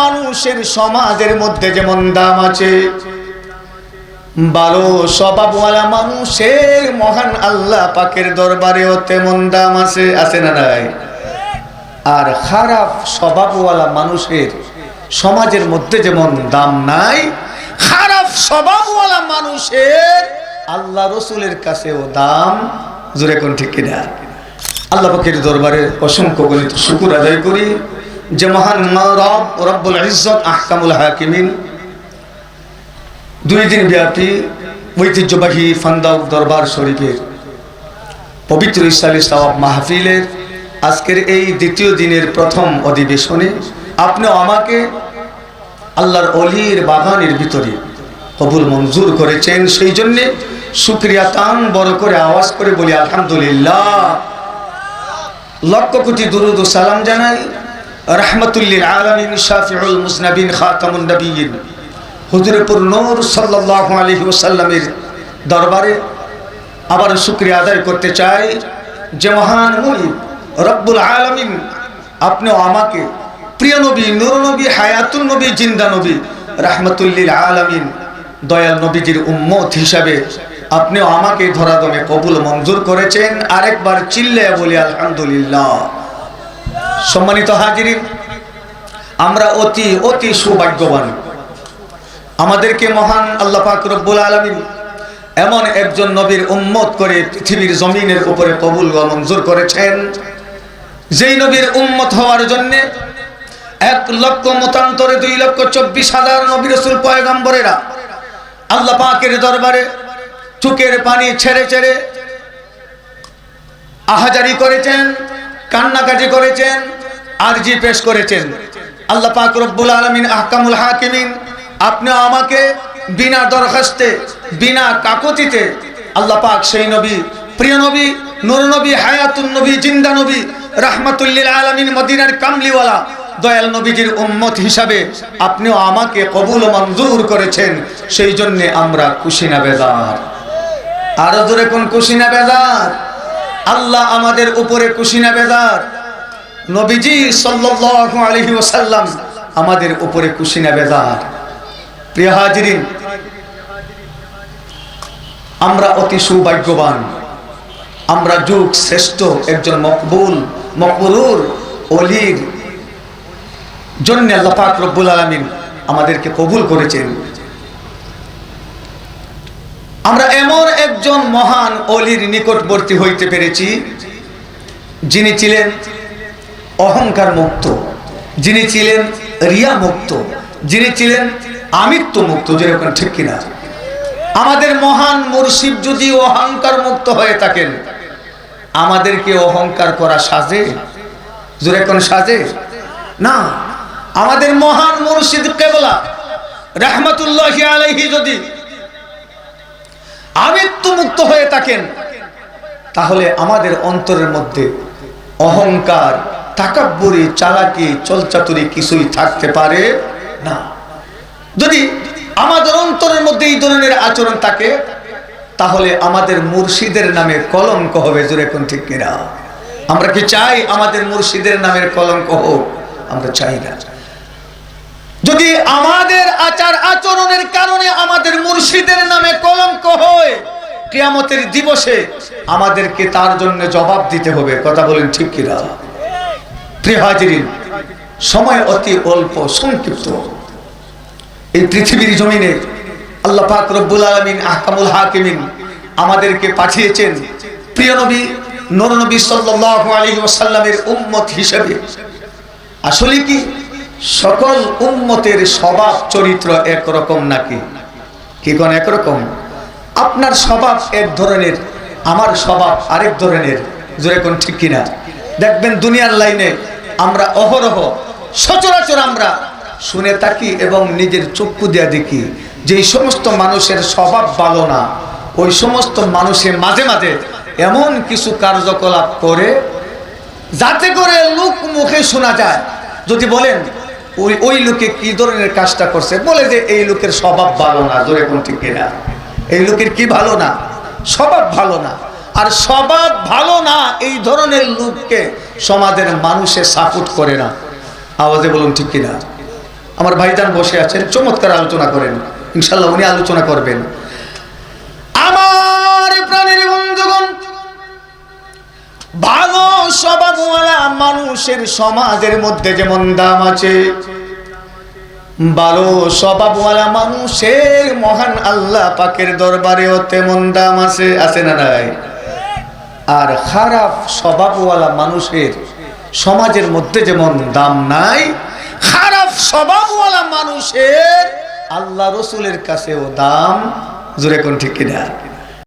মানুষের সমাজের মধ্যে যেমন দাম আছে ভালো স্বভাবওয়ালা মানুষের মহান আল্লাহ পাকের দরবারেও তেমন দাম আছে আছে না নাই? আর খারাপ স্বভাবওয়ালা মানুষের সমাজের মধ্যে যেমন দাম নাই, খারাপ স্বভাবওয়ালা মানুষের আল্লাহ রসুলের কাছেও দাম, জোরে কোন ঠিক কিনা? আল্লাহ পাকের দরবারে অসংখ্য গণিত শুকুর আদায় করি। যে মহান রব রব্বুল ইজ্জত আহকামুল হাকিমিন। দুই দিন ব্যাপী ঐতিহ্যবাহী ফান্দাউ দরবার শরীফের পবিত্র ইসলামী সওয়াব মাহফিলের আজকের এই দ্বিতীয় দিনের প্রথম অধিবেশনে আপনি আমাকে আল্লাহর অলির বাগানের ভিতরে কবুল মঞ্জুর করেছেন। সেই জন্যে শুক্রিয়া তান বড় করে আওয়াজ করে বলি, আলহামদুলিল্লাহ। লক্ষ কোটি দুরুদ সালাম জানাই। আলমিন দরবারে আবার শুক্রিয়া আদায় করতে চাই যে মহান রব্বুল আলামিন আপনিও আমাকে প্রিয় নবী, নূর নবী হায়াতুল নবী, জিন্দা নবী, রাহমাতুল্লিল আলামিন, দয়াল নবীজির উম্মত হিসাবে আপনিও আমাকে ধরাদমে কবুল মঞ্জুর করেছেন। আরেকবার চিল্লে বলি, আলহামদুলিল্লাহ। সম্মানিত হাজিরিন, আমরা অতি অতি সৌভাগ্যবান। আমাদেরকে মহান আল্লাহ পাক রব্বুল আলমিন এমন একজন নবীর উম্মত করে পৃথিবীর জমিনের উপরে কবুল মঞ্জুর করেছেন, যেই নবীর উম্মত হওয়ার জন্য এক লক্ষ মতান্তরে দুই লক্ষ চব্বিশ হাজার নবী রসুল পয়গম্বরেরা আল্লাহ পাকের দরবারে চুকের পানি ছেড়ে ছেড়ে আহাজারি করেছেন। কান্নাকাটি করেছেন, আরজি পেশ করেছেন। আল্লাহ পাক রব্বুল আলমিন আহকামুল হাকিমিন, আপনি আমাকে বিনা দরখাস্তে, বিনা কাকতিতে আল্লাহ পাক সেই নবী, প্রিয় নবী, নুর নবী, হায়াতুন নবী, জিন্দা নবী রাহমাতুল্লিল আলমিন, মদিনার কামলিওয়ালা, দয়াল নবীজির উম্মত হিসাবে আপনিও আমাকে কবুল মঞ্জুর করেছেন। সেই জন্যে আমরা খুশি না বেদার আরও জোরে কোন খুশি না বেদার আল্লাহ আমাদের উপরে খুশি না বেদার নবীজি সাল্লাল্লাহু আলাইহি ওয়াসাল্লাম আমাদের উপরে খুশি না বেদার প্রিয় হাজিরিন, আমরা অতি সৌভাগ্যবান। আমরা যুগ শ্রেষ্ঠ একজন মকবুল, মকবুলুর অলির জন্য আল্লাহ পাক রব্বুল আলামিন আমাদেরকে কবুল করেছেন। আমরা এমন একজন মহান অলির নিকটবর্তী হইতে পেরেছি, যিনি ছিলেন অহংকার মুক্ত যিনি ছিলেন রিয়া মুক্ত যিনি ছিলেন আমিত্ব মুক্ত যেরকম ঠিক কিনা। আমাদের মহান মুর্শিদ যদি অহংকার মুক্ত হয়ে থাকেন, আমাদেরকে অহংকার করা সাজে? জোরে কোন সাজে? না। আমাদের মহান মুর্শিদ কেবলা, রহমতুল্লাহ আলহি যদি আমিত্ব মুক্ত হয়ে থাকেন, তাহলে আমাদের অন্তরের মধ্যে অহংকার, তাকাব্বরি, চালাকি, চলচাতুরি কিছুই থাকতে পারে না। যদি আমাদের অন্তরের মধ্যে এই ধরনের আচরণ থাকে, তাহলে আমাদের মুর্শিদের নামে কলঙ্ক হবে, জোরে কোন ঠিক কিনা? আমরা কি চাই আমাদের মুর্শিদের নামের কলঙ্ক হোক? আমরা চাই না। যদি আমাদের আচার আচরণের কারণে আমাদের হয় কিয়ামতের দিবসে আমাদেরকে তার জন্য জবাব দিতে হবে। কথা বলেন ঠিক কিনা? প্রিয় হাজিরিন, সময় অতি অল্প, সংক্ষিপ্ত। এই পৃথিবীর জমিনে আল্লাহ পাক রব্বুল আলমিন আহকামুল হাকিমিন আমাদেরকে পাঠিয়েছেন প্রিয় নবী, নর নবী সাল্লাল্লাহু আলাইহি ওয়াসাল্লামের উম্মত হিসেবে। আসলে কি সকল উম্মতের স্বভাব চরিত্র একরকম নাকি? কি কোন একরকম? আপনার স্বভাব এক ধরনের, আমার স্বভাব আরেক ধরনের। জোরে কোন ঠিক কিনা? দেখবেন দুনিয়ার লাইনে আমরা অহরহ, সচরাচর আমরা শুনে থাকি এবং নিজের চক্ষু দেয়া দেখি। যে সমস্ত মানুষের স্বভাব ভালো না, ওই সমস্ত মানুষের মাঝে মাঝে এমন কিছু কার্যকলাপ করে, যাতে করে লোক মুখে শোনা যায়। যদি বলেন, ওই ওই লোকে কি ধরনের কাজটা করছে? বলে যে এই লোকের স্বভাব ভালো না ধরে কোন ঠিক কিনা? এই লোকের কি ভালো না? স্বভাব ভালো না। আর স্বভাব ভালো না, এই ধরনের লোককে সমাজের মানুষে সাপোর্ট করে না। আওয়াজে বলুন ঠিক কিনা? আমার ভাইজান বসে আছেন, চমৎকার আলোচনা করেন। ইনশাল্লাহ উনি আলোচনা করবেন। আমার প্রাণের বন্ধুগণ, ভালো স্বভাবওয়ালা মানুষের সমাজের মধ্যে যেমন দাম আছে ভালো স্বভাবওয়ালা মানুষের মহান আল্লাহ পাকের দরবারেও তেমন দাম আছে আছে না নাই? আর খারাপ স্বভাবওয়ালা মানুষের সমাজের মধ্যে যেমন দাম নাই, খারাপ স্বভাবওয়ালা মানুষের আল্লাহ রসুলের কাছেও দাম, জোরে কোন ঠিক কিনা?